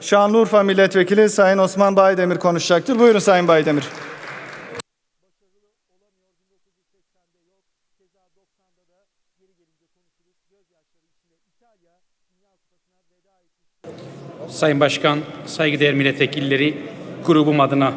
Şanlıurfa Milletvekili Sayın Osman Baydemir konuşacaktır. Buyurun Sayın Baydemir. Sayın Başkan, saygıdeğer milletvekilleri, grubum adına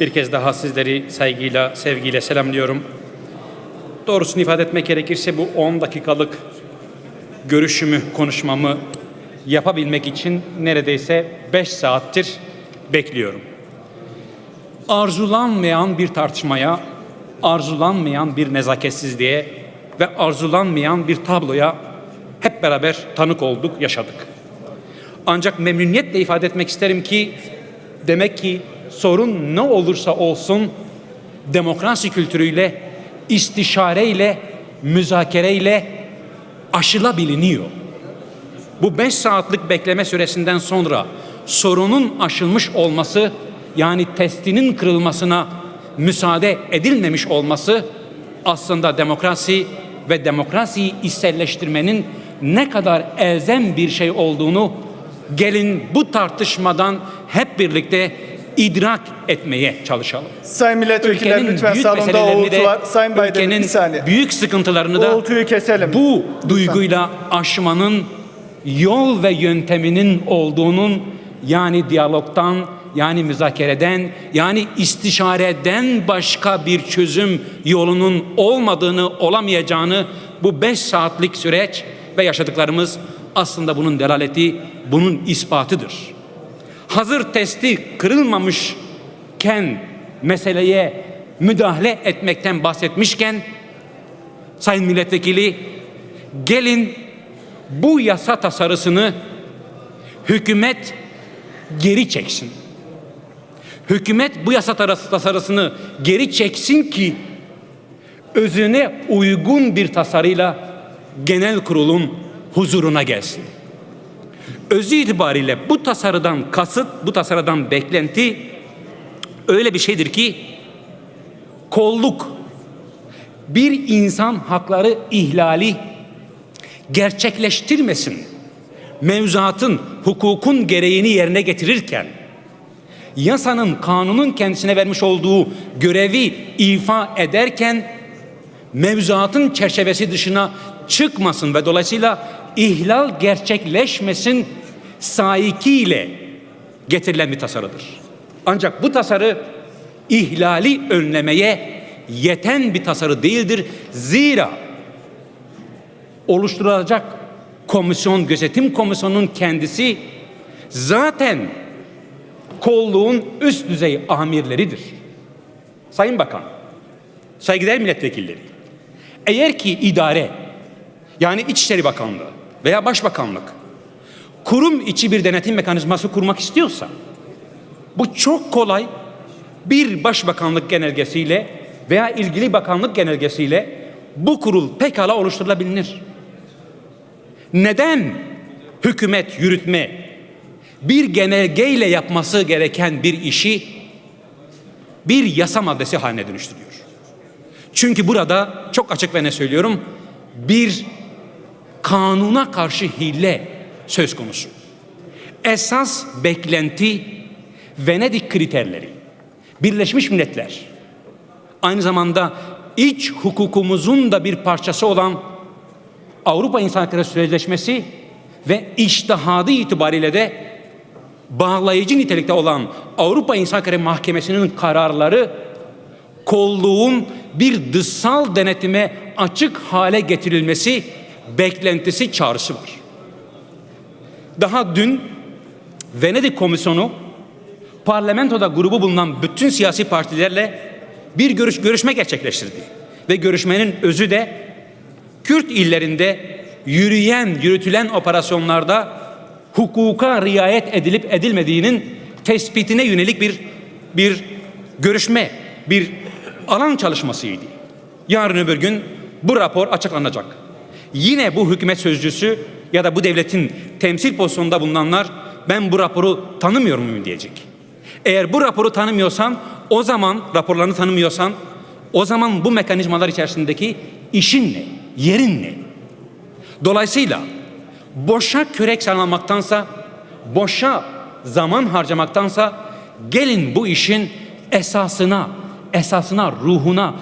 bir kez daha sizleri saygıyla, sevgiyle selamlıyorum. Doğrusunu ifade etmek gerekirse bu 10 dakikalık görüşümü, konuşmamı yapabilmek için neredeyse 5 saattir bekliyorum. Arzulanmayan bir tartışmaya, arzulanmayan bir nezaketsizliğe ve arzulanmayan bir tabloya hep beraber tanık olduk, yaşadık. Ancak memnuniyetle ifade etmek isterim ki demek ki sorun ne olursa olsun demokrasi kültürüyle, istişareyle, müzakereyle aşılabiliniyor. Bu 5 saatlik bekleme süresinden sonra sorunun aşılmış olması yani testinin kırılmasına müsaade edilmemiş olması aslında demokrasi ve demokrasiyi içselleştirmenin ne kadar elzem bir şey olduğunu gelin bu tartışmadan hep birlikte idrak etmeye çalışalım. Sayın milletvekiller Ülkenin lütfen büyük salonda de, var. Sayın ülkenin bir saniye. büyük sıkıntılarını da Uğultuyu keselim. bu duyguyla aşmanın yol ve yönteminin olduğunun yani diyalogtan yani müzakereden yani istişareden başka bir çözüm yolunun olmadığını olamayacağını bu beş saatlik süreç ve yaşadıklarımız aslında bunun delaleti bunun ispatıdır. Hazır testi kırılmamışken meseleye müdahale etmekten bahsetmişken Sayın Milletvekili gelin bu yasa tasarısını hükümet geri çeksin. Hükümet bu yasa tasarısını geri çeksin ki özüne uygun bir tasarıyla genel kurulun huzuruna gelsin. Özü itibariyle bu tasarıdan kasıt, bu tasarıdan beklenti öyle bir şeydir ki kolluk bir insan hakları ihlali gerçekleştirmesin. Mevzuatın, hukukun gereğini yerine getirirken yasanın, kanunun kendisine vermiş olduğu görevi ifa ederken mevzuatın çerçevesi dışına çıkmasın ve dolayısıyla ihlal gerçekleşmesin saikiyle getirilen bir tasarıdır. Ancak bu tasarı ihlali önlemeye yeten bir tasarı değildir. Zira oluşturulacak komisyon, gözetim komisyonunun kendisi zaten kolluğun üst düzey amirleridir. Sayın Bakan, saygıdeğer milletvekilleri, eğer ki idare yani İçişleri Bakanlığı veya Başbakanlık kurum içi bir denetim mekanizması kurmak istiyorsa bu çok kolay bir başbakanlık genelgesiyle veya ilgili bakanlık genelgesiyle bu kurul pekala oluşturulabilir. Neden hükümet yürütme bir genelgeyle yapması gereken bir işi bir yasa maddesi haline dönüştürüyor? Çünkü burada çok açık ve ne söylüyorum bir kanuna karşı hile söz konusu. Esas beklenti Venedik kriterleri. Birleşmiş Milletler aynı zamanda iç hukukumuzun da bir parçası olan Avrupa İnsan Hakları Sözleşmesi ve iştihadı itibariyle de bağlayıcı nitelikte olan Avrupa İnsan Hakları Mahkemesi'nin kararları kolluğun bir dışsal denetime açık hale getirilmesi beklentisi çağrısı var. Daha dün Venedik Komisyonu parlamentoda grubu bulunan bütün siyasi partilerle bir görüş, görüşme gerçekleştirdi. Ve görüşmenin özü de Kürt illerinde yürüyen, yürütülen operasyonlarda hukuka riayet edilip edilmediğinin tespitine yönelik bir bir görüşme, bir alan çalışmasıydı. Yarın öbür gün bu rapor açıklanacak. Yine bu hükümet sözcüsü ya da bu devletin temsil pozisyonunda bulunanlar ben bu raporu tanımıyor muyum diyecek. Eğer bu raporu tanımıyorsan o zaman raporlarını tanımıyorsan o zaman bu mekanizmalar içerisindeki işin ne? Yerin ne? Dolayısıyla boşa kürek sallanmaktansa boşa zaman harcamaktansa gelin bu işin esasına, esasına, ruhuna,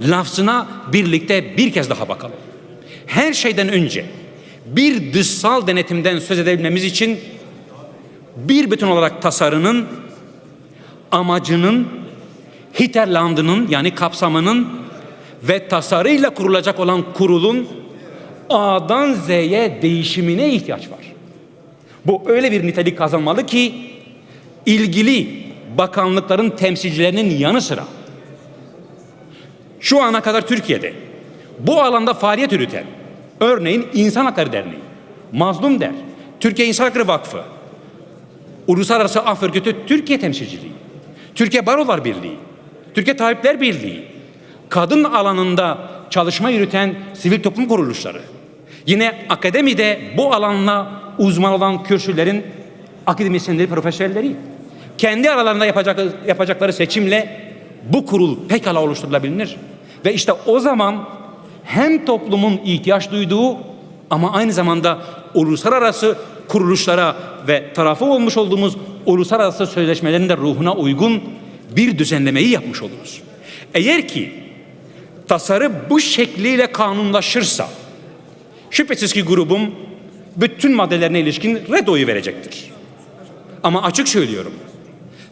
lafzına birlikte bir kez daha bakalım. Her şeyden önce bir dışsal denetimden söz edebilmemiz için bir bütün olarak tasarının, amacının, Hitlerland'ının yani kapsamının ve tasarıyla kurulacak olan kurulun A'dan Z'ye değişimine ihtiyaç var. Bu öyle bir nitelik kazanmalı ki ilgili bakanlıkların temsilcilerinin yanı sıra şu ana kadar Türkiye'de bu alanda faaliyet yürüten örneğin İnsan Hakları Derneği, Mazlum Der, Türkiye İnsan Hakları Vakfı, Uluslararası Af Örgütü Türkiye Temsilciliği, Türkiye Barolar Birliği, Türkiye Tabipler Birliği, kadın alanında çalışma yürüten sivil toplum kuruluşları, yine akademide bu alanla uzman olan kürsülerin akademisyenleri, profesörleri, kendi aralarında yapacak, yapacakları seçimle bu kurul pekala oluşturulabilir. Ve işte o zaman hem toplumun ihtiyaç duyduğu ama aynı zamanda uluslararası kuruluşlara ve tarafı olmuş olduğumuz uluslararası sözleşmelerin de ruhuna uygun bir düzenlemeyi yapmış oluruz. Eğer ki tasarı bu şekliyle kanunlaşırsa şüphesiz ki grubum bütün maddelerine ilişkin red oyu verecektir. Ama açık söylüyorum.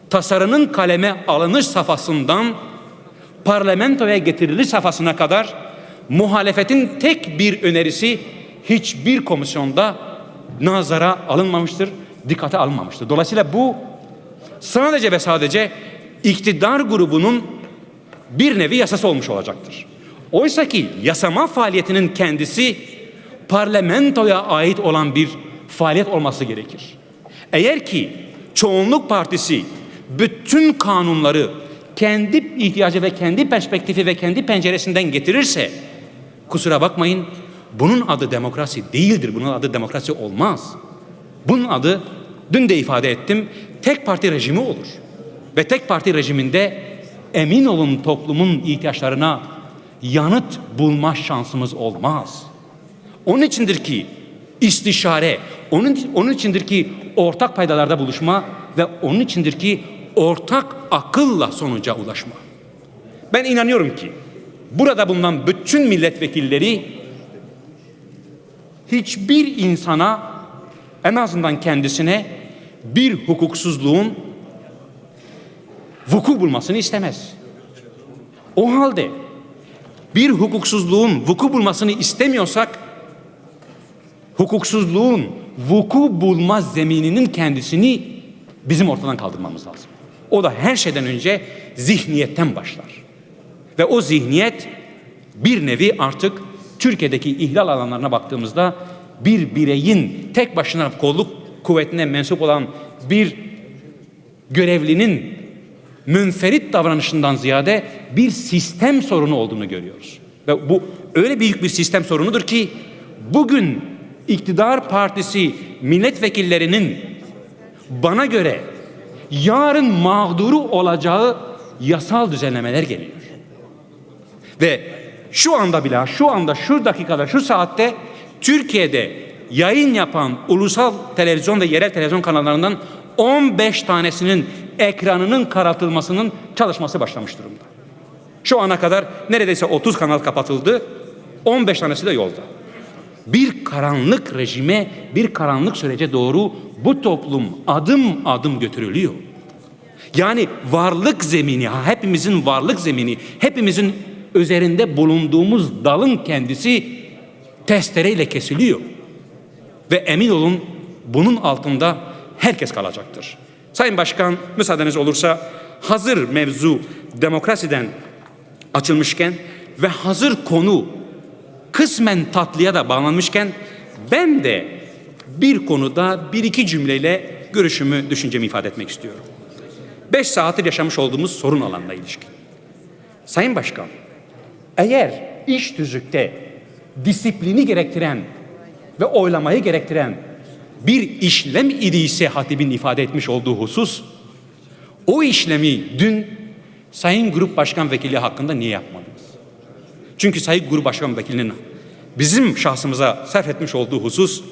Tasarının kaleme alınış safhasından parlamentoya getiriliş safhasına kadar muhalefetin tek bir önerisi hiçbir komisyonda nazara alınmamıştır, dikkate alınmamıştır. Dolayısıyla bu sadece ve sadece iktidar grubunun bir nevi yasası olmuş olacaktır. Oysa ki yasama faaliyetinin kendisi parlamentoya ait olan bir faaliyet olması gerekir. Eğer ki çoğunluk partisi bütün kanunları kendi ihtiyacı ve kendi perspektifi ve kendi penceresinden getirirse kusura bakmayın bunun adı demokrasi değildir. Bunun adı demokrasi olmaz. Bunun adı dün de ifade ettim tek parti rejimi olur. Ve tek parti rejiminde emin olun toplumun ihtiyaçlarına yanıt bulma şansımız olmaz. Onun içindir ki istişare, onun, onun içindir ki ortak paydalarda buluşma ve onun içindir ki ortak akılla sonuca ulaşma. Ben inanıyorum ki burada bulunan bütün milletvekilleri hiçbir insana en azından kendisine bir hukuksuzluğun vuku bulmasını istemez. O halde bir hukuksuzluğun vuku bulmasını istemiyorsak hukuksuzluğun vuku bulma zemininin kendisini bizim ortadan kaldırmamız lazım. O da her şeyden önce zihniyetten başlar. Ve o zihniyet bir nevi artık Türkiye'deki ihlal alanlarına baktığımızda bir bireyin tek başına kolluk kuvvetine mensup olan bir görevlinin münferit davranışından ziyade bir sistem sorunu olduğunu görüyoruz. Ve bu öyle büyük bir sistem sorunudur ki bugün iktidar partisi milletvekillerinin bana göre yarın mağduru olacağı yasal düzenlemeler geliyor. Ve şu anda bile, şu anda, şu dakikada, şu saatte Türkiye'de yayın yapan ulusal televizyon ve yerel televizyon kanallarından 15 tanesinin ekranının karartılmasının çalışması başlamış durumda. Şu ana kadar neredeyse 30 kanal kapatıldı, 15 tanesi de yolda. Bir karanlık rejime, bir karanlık sürece doğru bu toplum adım adım götürülüyor. Yani varlık zemini, hepimizin varlık zemini, hepimizin üzerinde bulunduğumuz dalın kendisi testereyle kesiliyor. Ve emin olun bunun altında herkes kalacaktır. Sayın Başkan müsaadeniz olursa hazır mevzu demokrasiden açılmışken ve hazır konu kısmen tatlıya da bağlanmışken ben de bir konuda bir iki cümleyle görüşümü, düşüncemi ifade etmek istiyorum. Beş saattir yaşamış olduğumuz sorun alanına ilişkin. Sayın Başkan, eğer iş tüzükte disiplini gerektiren ve oylamayı gerektiren bir işlem idiyse hatibin ifade etmiş olduğu husus, o işlemi dün Sayın Grup Başkan Vekili hakkında niye yapmadınız? Çünkü Sayın Grup Başkan Vekilinin bizim şahsımıza sarf etmiş olduğu husus,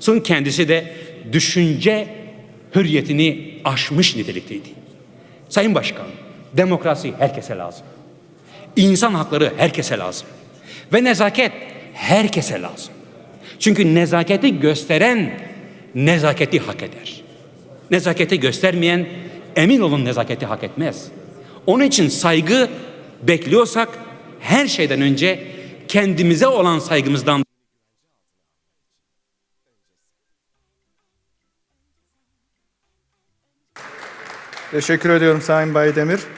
son kendisi de düşünce hürriyetini aşmış nitelikteydi. Sayın Başkan, demokrasi herkese lazım. İnsan hakları herkese lazım. Ve nezaket herkese lazım. Çünkü nezaketi gösteren nezaketi hak eder. Nezaketi göstermeyen emin olun nezaketi hak etmez. Onun için saygı bekliyorsak her şeyden önce kendimize olan saygımızdan Teşekkür ediyorum Sayın Baydemir.